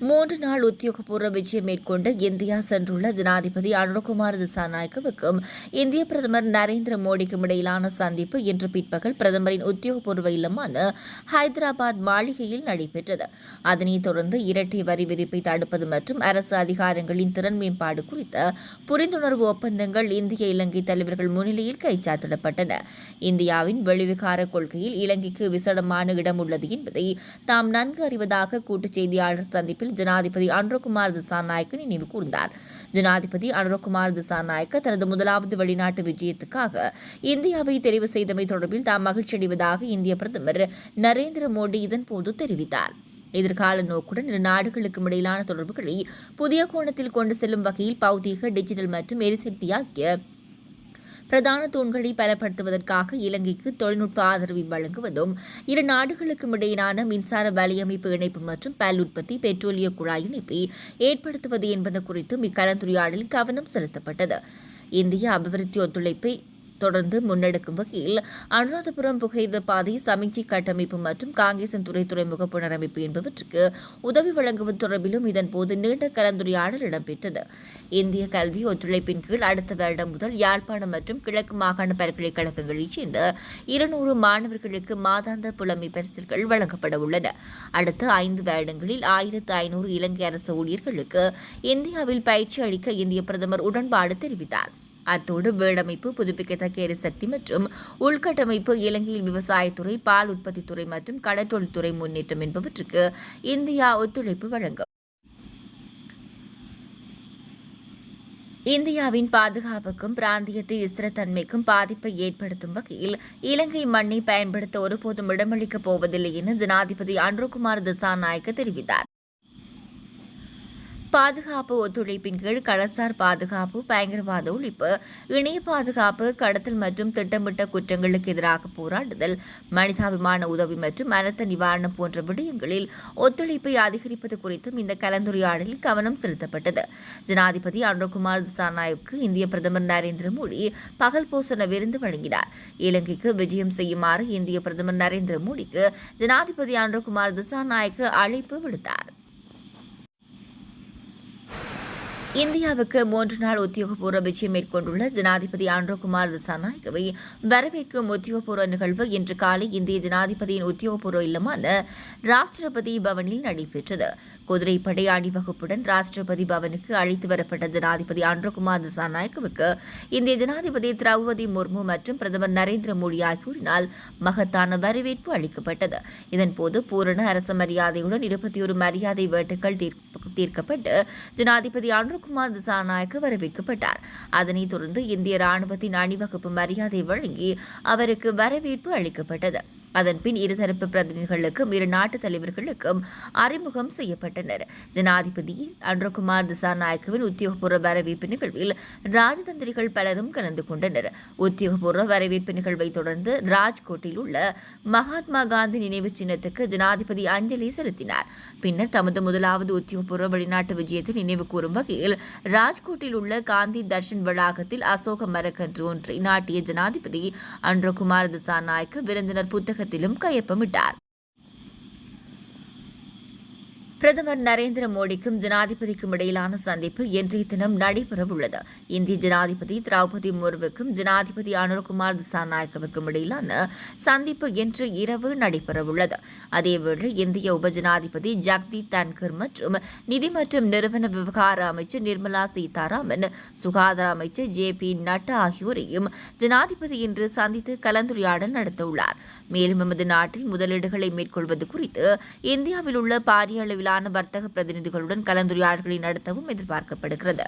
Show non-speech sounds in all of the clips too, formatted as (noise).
மூன்று நாள் உத்தியோகபூர்வ விஜயம் மேற்கொண்டு இந்தியா சென்றுள்ள ஜனாதிபதி அனுரகுமார் திசாநாயக்கவுக்கும் இந்திய பிரதமர் நரேந்திர மோடிக்கும் இடையிலான சந்திப்பு இன்று பிற்பகல் பிரதமரின் உத்தியோகபூர்வ இல்லமான ஹைதராபாத் மாளிகையில் நடைபெற்றது. அதனைத் தொடர்ந்து இரட்டை வரி விதிப்பை தடுப்பது மற்றும் அரசு அதிகாரங்களின் திறன் மேம்பாடு குறித்த புரிந்துணர்வு ஒப்பந்தங்கள் இந்திய இலங்கை தலைவர்கள் முன்னிலையில் கைச்சாத்திடப்பட்டன இந்தியாவின் வெளிவிகார கொள்கையில் இலங்கைக்கு விசடமான இடம் உள்ளது என்பதை தாம் நன்கு அறிவதாக கூட்டுச் செய்தியாளர் சந்திப்பில் ஜனாதிபதி அனுரகுமார் திசாநாயக்க நினைவு கூர்ந்தார். ஜனாதிபதி அனுரகுமார் திசாநாயக்க தனது முதலாவது வெளிநாட்டு விஜயத்துக்காக இந்தியாவை தெரிவு செய்தமை தொடர்பில் தாம் மகிழ்ச்சி அடைவதாக இந்திய பிரதமர் நரேந்திர மோடி இதன்போது தெரிவித்தார். எதிர்கால நோக்குடன் இரு நாடுகளுக்கும் இடையிலான தொடர்புகளை புதிய கோணத்தில் கொண்டு செல்லும் வகையில் பௌதீக டிஜிட்டல் மற்றும் எரிசக்தி ஆகிய பிரதான தூண்களை பலப்படுத்துவதற்காக இலங்கைக்கு தொழில்நுட்ப ஆதரவை வழங்குவதும் இரு நாடுகளுக்கும் இடையிலான மின்சார வலையமைப்பு இணைப்பு மற்றும் பல் உற்பத்தி பெட்ரோலிய குழாய் இணைப்பை ஏற்படுத்துவது என்பது குறித்தும் இக்கலந்துரையாடலில் கவனம் செலுத்தப்பட்டது. இந்திய அபிவிருத்தி ஒத்துழைப்பை தொடர்ந்து முன்னெடுக்கும் வகையில் அனுராதபுரம் புகையிர பாதை சமிச்சை கட்டமைப்பு மற்றும் காங்கேசன் துறை துறைமுக புனரமைப்பு என்பவற்றுக்கு உதவி வழங்குவது தொடர்பிலும் இதன்போது நீண்ட கலந்துரையாடல் இடம்பெற்றது. இந்திய கல்வி ஒத்துழைப்பின் கீழ் அடுத்த வருடம் முதல் யாழ்ப்பாணம் மற்றும் கிழக்கு மாகாண பல்கலைக்கழகங்களைச் சேர்ந்த இருநூறு மாணவர்களுக்கு மாதாந்த புலமை பரிசில்கள் வழங்கப்பட உள்ளன. அடுத்த ஐந்து வருடங்களில் ஆயிரத்து ஐநூறு இலங்கை அரசு ஊழியர்களுக்கு இந்தியாவில் பயிற்சி அளிக்க இந்திய பிரதமர் உடன்பாடு தெரிவித்தார். அத்தோடு வீடமைப்பு புதுப்பிக்கத்தக்க எரிசக்தி மற்றும் உள்கட்டமைப்பு இலங்கையில் விவசாயத்துறை பால் உற்பத்தித்துறை மற்றும் கடற்றொழில்துறை முன்னேற்றம் என்பவற்றுக்கு இந்தியா ஒத்துழைப்பு வழங்கும். இந்தியாவின் பாதுகாப்புக்கும் பிராந்தியத்தை ஸ்திரத்தன்மைக்கும் பாதிப்பை ஏற்படுத்தும் வகையில் இலங்கை மண்ணை பயன்படுத்த ஒருபோதும் இடமளிக்கப் போவதில்லை என ஜனாதிபதி அன்ருகுமார் திசாநாயக்க தெரிவித்தார். பாதுகாப்பு ஒத்துழைப்பின் கீழ் கடல்சார் பாதுகாப்பு பயங்கரவாத ஒழிப்பு இணைய பாதுகாப்பு கடத்தல் மற்றும் திட்டமிட்ட குற்றங்களுக்கு எதிராக போராடுதல் மனிதாபிமான உதவி மற்றும் அனர்த்த நிவாரணம் போன்ற விடயங்களில் ஒத்துழைப்பை அதிகரிப்பது குறித்தும் இந்த கலந்துரையாடலில் கவனம் செலுத்தப்பட்டது. ஜனாதிபதி அனுகுமார் திசாநாயக்கு இந்திய பிரதமர் நரேந்திர மோடி பகல் போசன விருந்து வழங்கினார். இலங்கைக்கு விஜயம் செய்யுமாறு இந்திய பிரதமர் நரேந்திர மோடிக்கு ஜனாதிபதி அனுகுமார் திசாநாயக்கு அழைப்பு விடுத்தார். இந்தியாவுக்கு மூன்று நாள் உத்தியோகபூர்வ விஜயம் மேற்கொண்டுள்ள ஜனாதிபதி ஆண்ட்ரோகுமார் திசாநாயகவை வரவேற்கும் உத்தியோகபூர்வ நிகழ்வு இன்று காலை இந்திய ஜனாதிபதியின் உத்தியோகபூர்வ இல்லமான ராஷ்டிரபதி பவனில் நடைபெற்றது. குதிரைப்படை அணிவகுப்புடன் ராஷ்டிரபதி பவனுக்கு அழைத்து வரப்பட்ட ஜனாதிபதி ஆண்ட்ரோகுமார் திசாநாயகவுக்கு இந்திய ஜனாதிபதி திரௌபதி முர்மு மற்றும் பிரதமர் நரேந்திர மோடி ஆகியோரினால் மகத்தான வரவேற்பு அளிக்கப்பட்டது. இதன்போது பூரண அரச மரியாதையுடன் இருபத்தி ஒரு மரியாதை வேட்டுகள் தீர்க்கப்பட்டு ஜனாதிபதி ஆண்ட்ரோ ஜெயக்குமார் திசாநாயக்கு வரவேற்கப்பட்டார். அதனைத் தொடர்ந்து இந்திய ராணுவத்தின் அணிவகுப்பு மரியாதை வழங்கி அவருக்கு வரவேற்பு அளிக்கப்பட்டது. அதன்பின் இருதரப்பு பிரதிநிதிகளுக்கும் இரு நாட்டு தலைவர்களுக்கும் அறிமுகம் செய்யப்பட்டனர். ஜனாதிபதி அன்றகுமார் திசாநாயக்கவின் உத்தியோகபூர்வ வரவேற்பு நிகழ்வில் ராஜதந்திரிகள் பலரும் கலந்து கொண்டனர். உத்தியோகபூர்வ வரவேற்பு நிகழ்வை தொடர்ந்து ராஜ்கோட்டில் உள்ள மகாத்மா காந்தி நினைவு சின்னத்துக்கு ஜனாதிபதி அஞ்சலி செலுத்தினார். பின்னர் தமது முதலாவது உத்தியோகபூர்வ வெளிநாட்டு விஜயத்தை நினைவு கூறும் வகையில் ராஜ்கோட்டில் உள்ள காந்தி தர்ஷன் வளாகத்தில் அசோக மரக்கன்று ஒன்றை நாட்டிய ஜனாதிபதி அன்றகுமார் திசாநாயக்க விருந்தினர் புத்தக புத்தகத்திலும் கையொப்பமிட்டார் பிரதமர் நரேந்திர மோடிக்கும் ஜனாதிபதிக்கும் இடையிலான சந்திப்பு இன்றைய தினம் நடைபெறவுள்ளது. இந்திய ஜனாதிபதி திரௌபதி முர்முக்கும் ஜனாதிபதி அனுர்குமார் திசாநாயக்கவுக்கும் இடையிலான சந்திப்பு இன்று இரவு நடைபெறவுள்ளது. அதேவேளை இந்திய உபஜனாதிபதி ஜக்தீப் தன்கர் மற்றும் நிதி மற்றும் நிறுவன விவகார அமைச்சர் நிர்மலா சீதாராமன் சுகாதார அமைச்சர் ஜே பி நட்டா ஆகியோரையும் ஜனாதிபதி இன்று சந்தித்து கலந்துரையாடல் நடத்தவுள்ளார். மேலும் எமது நாட்டில் முதலீடுகளை மேற்கொள்வது குறித்து இந்தியாவில் உள்ள பாரிய அளவில் அளவிலான வர்த்தக பிரதிநிதிகளுடன் கலந்துரையாடல்களை நடத்தவும் எதிர்பார்க்கப்படுகிறது.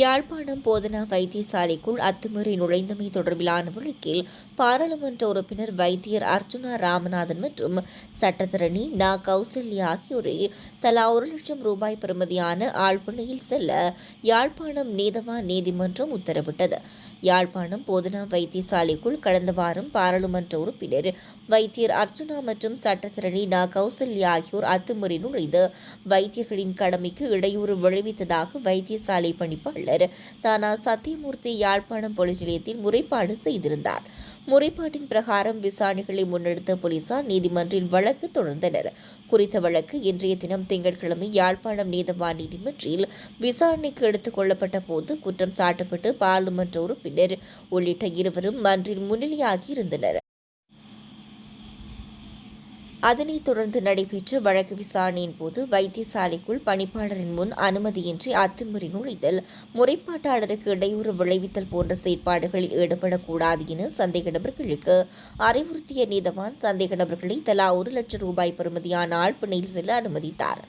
யாழ்ப்பாணம் போதனா வைத்தியசாலைக்குள் அத்துமீறி நுழைந்தமை தொடர்பிலான வழக்கில் பாராளுமன்ற உறுப்பினர் வைத்தியர் அர்ஜுனா ராமநாதன் மற்றும் சட்டத்தரணி நா. கௌசல்யா ஆகியோரை தலா ஒரு லட்சம் ரூபாய் பெறுமதியான ஆழ்புணையில் செல்ல யாழ்ப்பாணம் நீதவான் நீதிமன்றம் உத்தரவிட்டது. யாழ்ப்பாணம் போதனா வைத்தியசாலைக்குள் கடந்த வாரம் பாராளுமன்ற உறுப்பினர் வைத்தியர் அர்ஜுனா மற்றும் சட்டத்தரணி நா. கௌசல்யா ஆகியோர் அத்துமுறை நுழைந்து வைத்தியர்களின் கடமைக்கு இடையூறு விளைவித்ததாக வைத்தியசாலை பணிப்பாளர் உள்ளர் தானா சத்தியமூர்த்தி யாழ்ப்பாணம் போலீஸ் நிலையத்தில் முறைப்பாடு செய்திருந்தார். முறைப்பாட்டின் பிரகாரம் விசாரணைகளை முன்னெடுத்த போலீசார் நீதிமன்றில் வழக்கு தொடர்ந்தனர். குறித்த வழக்கு இன்றைய தினம் திங்கட்கிழமை யாழ்ப்பாணம் நீதவான் நீதிமன்றில் விசாரணைக்கு எடுத்துக் கொள்ளப்பட்ட போது குற்றம் சாட்டப்பட்டு பாராளுமன்ற உறுப்பினர் உள்ளிட்ட இருவரும் மன்றில் முன்னிலையாகி இருந்தனர். அதனைத் தொடர்ந்து நடைபெற்ற வழக்கு விசாரணையின் போது வைத்தியசாலைக்குள் பணிப்பாளரின் முன் அனுமதியின்றி அத்துமீறி நுழைதல் முறைப்பாட்டாளருக்கு இடையூறு விளைவித்தல் போன்ற செயற்பாடுகளில் ஈடுபடக்கூடாது என சந்தேக நபர்களுக்கு அறிவுறுத்திய நீதவான் சந்தேக நபர்களை தலா ஒரு லட்சம் ரூபாய் பெறுமதியான ஆழ்பிணையில் செல்ல அனுமதித்தார்.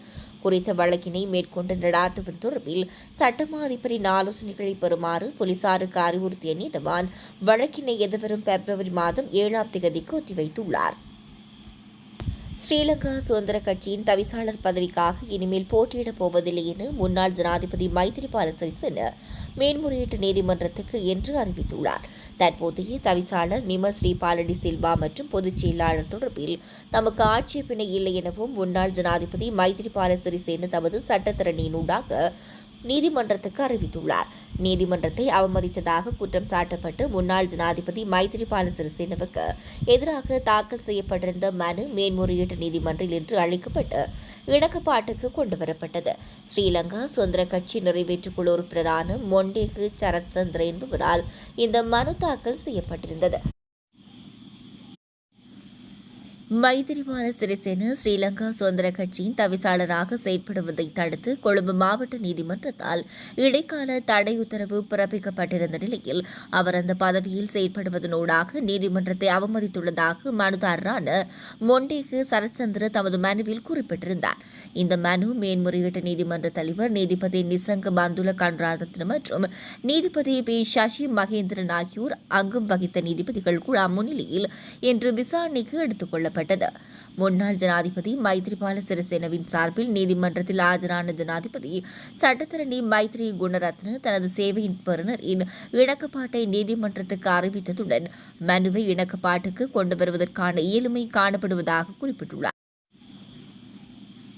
குறித்த வழக்கினை மேற்கொண்டு நடாத்துவது தொடர்பில் சட்டமா அதிபரின் ஆலோசனைகளை பெறுமாறு போலீசாருக்கு அறிவுறுத்திய நீதவான் வழக்கினை எதிர்வரும் பிப்ரவரி மாதம் ஏழாம் தேதிக்கு ஒத்திவைத்துள்ளார். ஸ்ரீலங்கா சுதந்திர கட்சியின் தவிசாளர் பதவிக்காக இனிமேல் போட்டியிடப் போவதில்லை என முன்னாள் ஜனாதிபதி மைத்திரிபால சிறிசேன மேன்முறையீட்டு நீதிமன்றத்துக்கு என்று அறிவித்துள்ளார். தற்போதைய தவிசாளர் நிமல் ஸ்ரீபாலடி சில்வா மற்றும் பொதுச் செயலாளர் தொடர்பில் தமக்கு ஆட்சேபனை இல்லை எனவும் முன்னாள் ஜனாதிபதி மைத்திரிபால சிறிசேன தமது சட்டத்திறனினூடாக நீதிமன்றத்துக்கு அறிவித்துள்ளார். நீதிமன்றத்தை அவமதித்ததாக குற்றம் சாட்டப்பட்டு முன்னாள் ஜனாதிபதி மைத்ரிபால சிறிசேனவுக்கு எதிராக தாக்கல் செய்யப்பட்டிருந்த மனு மேன்முறையீட்டு நீதிமன்றில் இன்று அளிக்கப்பட்டு இணக்கப்பாட்டுக்கு கொண்டுவரப்பட்டது. ஸ்ரீலங்கா சுதந்திர கட்சி நிறைவேற்றுக்குழு உறுப்பினரான மொண்டேகு சரத் சந்திர என்பவரால் இந்த மனு தாக்கல் செய்யப்பட்டிருந்தது. மைத்திரிபால சிறிசேன ஸ்ரீலங்கா சுதந்திர கட்சியின் தவிசாளராக செயற்படுவதை தடுத்து கொழும்பு மாவட்ட நீதிமன்றத்தால் இடைக்கால தடை உத்தரவு பிறப்பிக்கப்பட்டிருந்த நிலையில் அவர் அந்த பதவியில் செயற்படுவதனூடாக நீதிமன்றத்தை அவமதித்துள்ளதாக மனுதாரரான மொண்டேகு சரச்சந்திர தமது மனுவில் குறிப்பிட்டிருந்தார். இந்த மனு மேன்முறையீட்டு நீதிமன்ற தலைவர் நீதிபதி நிசங்க பந்துல கன்ராரத்ன மற்றும் நீதிபதி பி சசி மகேந்திரன் ஆகியோர் அங்கம் வகித்த நீதிபதிகள் குழா முன்னிலையில் இன்று விசாரணைக்கு எடுத்துக் கொள்ளப்பட்டது கொல்லப்பட்டது முன்னாள் ஜனாதிபதி மைத்ரிபால சிறிசேனவின் சார்பில் நீதிமன்றத்தில் ஆஜரான ஜனாதிபதி சட்டத்தரணி மைத்ரி குணரத்ன தனது சேவையின் பெறுநரின் இணக்கப்பாட்டை நீதிமன்றத்துக்கு அறிவித்ததுடன் மனுவை இணக்கப்பாட்டுக்கு கொண்டு வருவதற்கான இயலுமை காணப்படுவதாக குறிப்பிட்டுள்ளார்.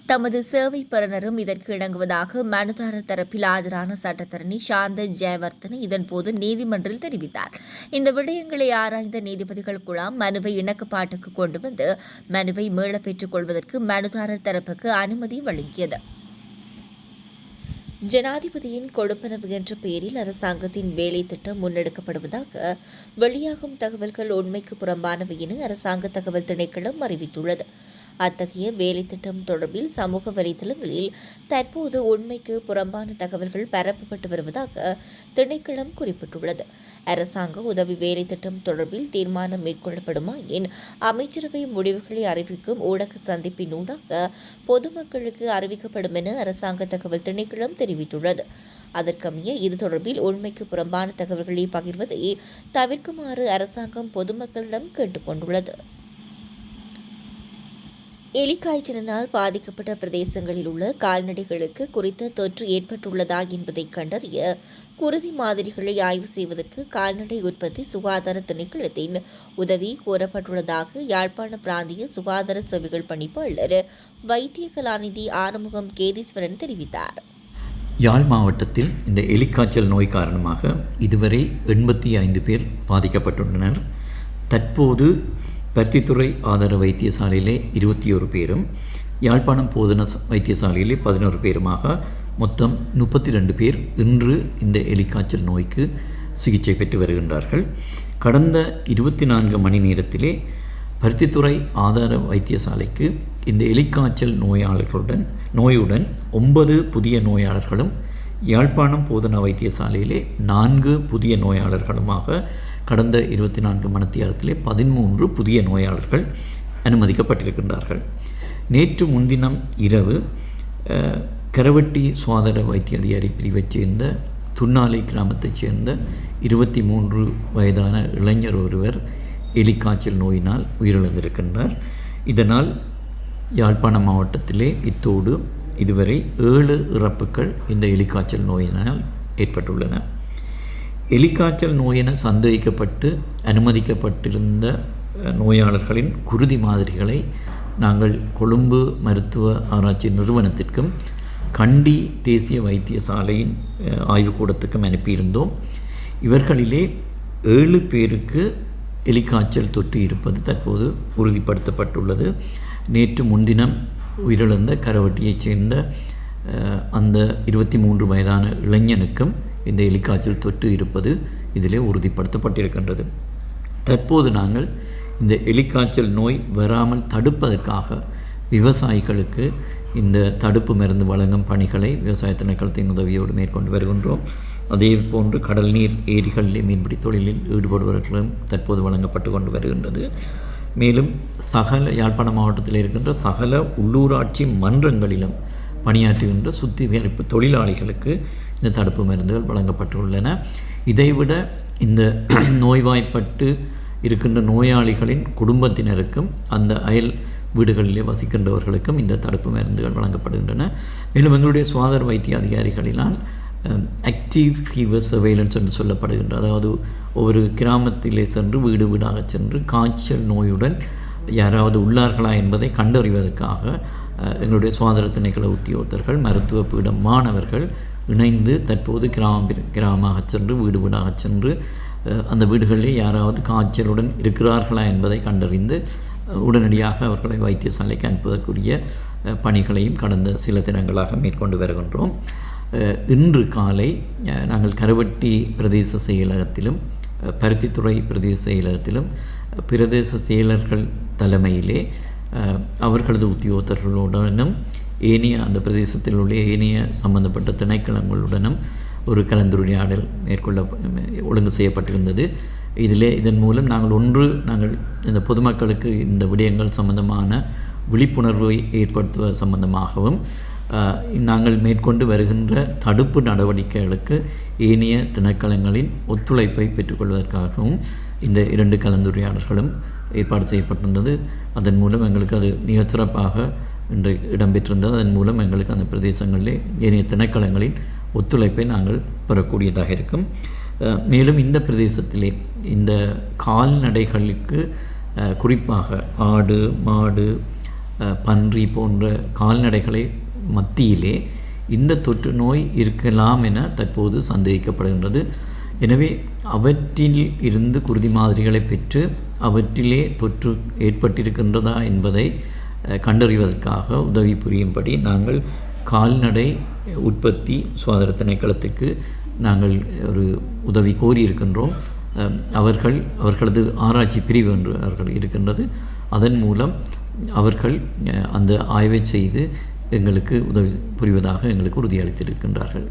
தமது சேவை பெறுநரும் இதற்கு இணங்குவதாக மனுதாரர் தரப்பில் ஆஜரான சட்டத்தரணி சாந்த ஜெயவர்தன் இதன்போது நீதிமன்றில் தெரிவித்தார். இந்த விடயங்களை ஆராய்ந்த நீதிபதிகள் குழாம் மனுவை இணக்கப்பாட்டுக்கு கொண்டு வந்து மனுவை மீள பெற்றுக் கொள்வதற்கு மனுதாரர் தரப்புக்கு அனுமதி வழங்கியது. ஜனாதிபதியின் கொடுப்பனவு என்ற பெயரில் அரசாங்கத்தின் வேலை திட்டம் முன்னெடுக்கப்படுவதாக வெளியாகும் தகவல்கள் உண்மைக்கு புறம்பானவை என அரசாங்க தகவல் திணைக்களம் அறிவித்துள்ளது. அத்தகைய வேலைத்திட்டம் தொடர்பில் சமூக வலைதளங்களில் தற்போது உண்மைக்கு புறம்பான தகவல்கள் பரப்பப்பட்டு வருவதாக திணைக்களம் குறிப்பிட்டுள்ளது. அரசாங்க உதவி வேலைத்திட்டம் தொடர்பில் தீர்மானம் மேற்கொள்ளப்படுமாயின் அமைச்சரவை முடிவுகளை அறிவிக்கும் ஊடக சந்திப்பின் ஊடாக பொதுமக்களுக்கு அறிவிக்கப்படும் என அரசாங்க தகவல் திணைக்களம் தெரிவித்துள்ளது. அதற்கமைய இது தொடர்பில் உண்மைக்கு புறம்பான தகவல்களை பகிர்வதை தவிர்க்குமாறு அரசாங்கம் பொதுமக்களிடம் கேட்டுக் கொண்டுள்ளது எலிக்காய்ச்சலினால் பாதிக்கப்பட்ட பிரதேசங்களில் உள்ள கால்நடைகளுக்கு குறித்த தொற்று ஏற்பட்டுள்ளதா என்பதை கண்டறிய குருதி மாதிரிகளை ஆய்வு செய்வதற்கு கால்நடை உற்பத்தி சுகாதார திணைக்களத்தின் உதவி கோரப்பட்டுள்ளதாக யாழ்ப்பாண பிராந்திய சுகாதார சேவைகள் பணிப்பாளர் வைத்திய கலாநிதி ஆறுமுகம் கேதீஸ்வரன் தெரிவித்தார். யாழ் மாவட்டத்தில் இந்த எலிக்காய்ச்சல் நோய் காரணமாக இதுவரை எண்பத்தி ஐந்து பேர் பாதிக்கப்பட்டுள்ளனர். தற்போது பருத்தித்துறை ஆதார வைத்தியசாலையிலே இருபத்தி ஒரு பேரும் யாழ்ப்பாணம் போதன வைத்தியசாலையிலே பதினோரு பேருமாக மொத்தம் முப்பத்தி ரெண்டு பேர் இன்று இந்த எலிக்காய்ச்சல் நோய்க்கு சிகிச்சை பெற்று வருகின்றார்கள். கடந்த இருபத்தி நான்கு மணி நேரத்திலே பருத்தித்துறை ஆதார வைத்தியசாலைக்கு இந்த எலிக்காய்ச்சல் நோயாளர்களுடன் நோயுடன் ஒன்பது புதிய நோயாளர்களும் யாழ்ப்பாணம் போதனா வைத்தியசாலையிலே நான்கு புதிய நோயாளர்களுமாக கடந்த இருபத்தி நான்கு மணித்தியாரத்திலே பதிமூன்று புதிய நோயாளர்கள் அனுமதிக்கப்பட்டிருக்கின்றார்கள். நேற்று முன்தினம் இரவு கரவட்டி சுகாதார வைத்திய அதிகாரி பிரிவைச் சேர்ந்த துன்னாலை கிராமத்தைச் சேர்ந்த இருபத்தி மூன்று வயதான இளைஞர் ஒருவர் எலிக்காய்ச்சல் நோயினால் உயிரிழந்திருக்கின்றார். இதனால் யாழ்ப்பாண மாவட்டத்திலே இத்தோடு இதுவரை ஏழு இறப்புகள் இந்த எலிக்காய்ச்சல் நோயினால் ஏற்பட்டுள்ளன. எலிக்காய்ச்சல் நோயென சந்தேகிக்கப்பட்டு அனுமதிக்கப்பட்டிருந்த நோயாளர்களின் குருதி மாதிரிகளை நாங்கள் கொழும்பு மருத்துவ ஆராய்ச்சி நிறுவனத்திற்கும் கண்டி தேசிய வைத்தியசாலையின் ஆய்வுக்கூடத்துக்கும் அனுப்பியிருந்தோம். இவர்களிலே ஏழு பேருக்கு எலிக்காய்ச்சல் தொற்று இருப்பது தற்போது உறுதிப்படுத்தப்பட்டுள்ளது. நேற்று முன்தினம் உயிரிழந்த கரவட்டியைச் சேர்ந்த அந்த இருபத்தி மூன்று வயதான இளைஞனுக்கும் இந்த எலிக்காய்ச்சல் தொற்று இருப்பது இதிலே உறுதிப்படுத்தப்பட்டிருக்கின்றது. தற்போது நாங்கள் இந்த எலிக்காய்ச்சல் நோய் வராமல் தடுப்பதற்காக விவசாயிகளுக்கு இந்த தடுப்பு மருந்து வழங்கும் பணிகளை விவசாய திணைக்களத்தின் உதவியோடு மேற்கொண்டு வருகின்றோம். அதே போன்று கடல் நீர் ஏரிகளிலே மீன்பிடி தொழிலில் ஈடுபடுபவர்களும் தற்போது வழங்கப்பட்டு கொண்டு வருகின்றது. மேலும் சகல யாழ்ப்பாண மாவட்டத்தில் இருக்கின்ற சகல உள்ளூராட்சி மன்றங்களிலும் பணியாற்றுகின்ற சுத்திகரிப்பு தொழிலாளிகளுக்கு இந்த தடுப்பு மருந்துகள் வழங்கப்பட்டுள்ளன. இதைவிட இந்த (clears throat) நோய்வாய்ப்பட்டு இருக்கின்ற நோயாளிகளின் குடும்பத்தினருக்கும் அந்த அயல் வீடுகளிலே வசிக்கின்றவர்களுக்கும் இந்த தடுப்பு மருந்துகள் வழங்கப்படுகின்றன. மேலும் எங்களுடைய சுகாதார வைத்திய அதிகாரிகளினால் ஆக்டிவ் ஃபீவர் சர்வேலன்ஸ் என்று சொல்லப்படுகின்ற அதாவது ஒரு கிராமத்திலே சென்று வீடு வீடாக சென்று காய்ச்சல் நோயுடன் யாராவது உள்ளார்களா என்பதை கண்டறிவதற்காக எங்களுடைய சுகாதார திணைக்கள உத்தியோகத்தர்கள் மருத்துவ பீடம் மாணவர்கள் இணைந்து தற்போது கிராம கிராமமாக சென்று வீடு வீடாக சென்று அந்த வீடுகளில் யாராவது காய்ச்சலுடன் இருக்கிறார்களா என்பதை கண்டறிந்து உடனடியாக அவர்களை வைத்தியசாலைக்கு அனுப்புவதற்குரிய பணிகளையும் கடந்த சில தினங்களாக மேற்கொண்டு வருகின்றோம். இன்று காலை நாங்கள் கருவட்டி பிரதேச செயலகத்திலும் பருத்தித்துறை பிரதேச செயலகத்திலும் பிரதேச செயலர்கள் தலைமையிலே அவர்களது உத்தியோகத்தர்களுடனும் ஏனைய அந்த பிரதேசத்தில் உள்ள ஏனைய சம்பந்தப்பட்ட திணைக்களங்களுடனும் ஒரு கலந்துரையாடல் மேற்கொள்ள ஒழுங்கு செய்யப்பட்டிருந்தது. இதிலே இதன் மூலம் நாங்கள் ஒன்று நாங்கள் இந்த பொதுமக்களுக்கு இந்த விடயங்கள் சம்பந்தமான விழிப்புணர்வை ஏற்படுத்துவ சம்பந்தமாகவும் நாங்கள் மேற்கொண்டு வருகின்ற தடுப்பு நடவடிக்கைகளுக்கு ஏனைய திணைக்களங்களின் ஒத்துழைப்பை பெற்றுக்கொள்வதற்காகவும் இந்த இரண்டு கலந்துரையாடல்களும் ஏற்பாடு செய்யப்பட்டிருந்தது. அதன் மூலம் எங்களுக்கு அது மிகச் சிறப்பாக இன்று இடம்பெற்றிருந்தது. அதன் மூலம் எங்களுக்கு அந்த பிரதேசங்களிலே ஏனைய திணைக்களங்களின் ஒத்துழைப்பை நாங்கள் பெறக்கூடியதாக இருக்கும். மேலும் இந்த பிரதேசத்திலே இந்த கால்நடைகளுக்கு குறிப்பாக ஆடு மாடு பன்றி போன்ற கால்நடைகளை மத்தியிலே இந்த தொற்று நோய் இருக்கலாம் என தற்போது சந்தேகிக்கப்படுகின்றது. எனவே அவற்றில் இருந்து குருதி மாதிரிகளை பெற்று அவற்றிலே தொற்று ஏற்பட்டிருக்கின்றதா என்பதை கண்டறிவதற்காக உதவி புரியும்படி நாங்கள் கால்நடை உற்பத்தி சுகாதார திணைக்களத்துக்கு நாங்கள் ஒரு உதவி கோரியிருக்கின்றோம். அவர்கள் அவர்களது ஆராய்ச்சி பிரிவு என்று அவர்கள் இருக்கின்றது. அதன் மூலம் அவர்கள் அந்த ஆய்வை செய்து எங்களுக்கு உதவி புரிவதாக எங்களுக்கு உறுதியளித்திருக்கின்றார்கள்.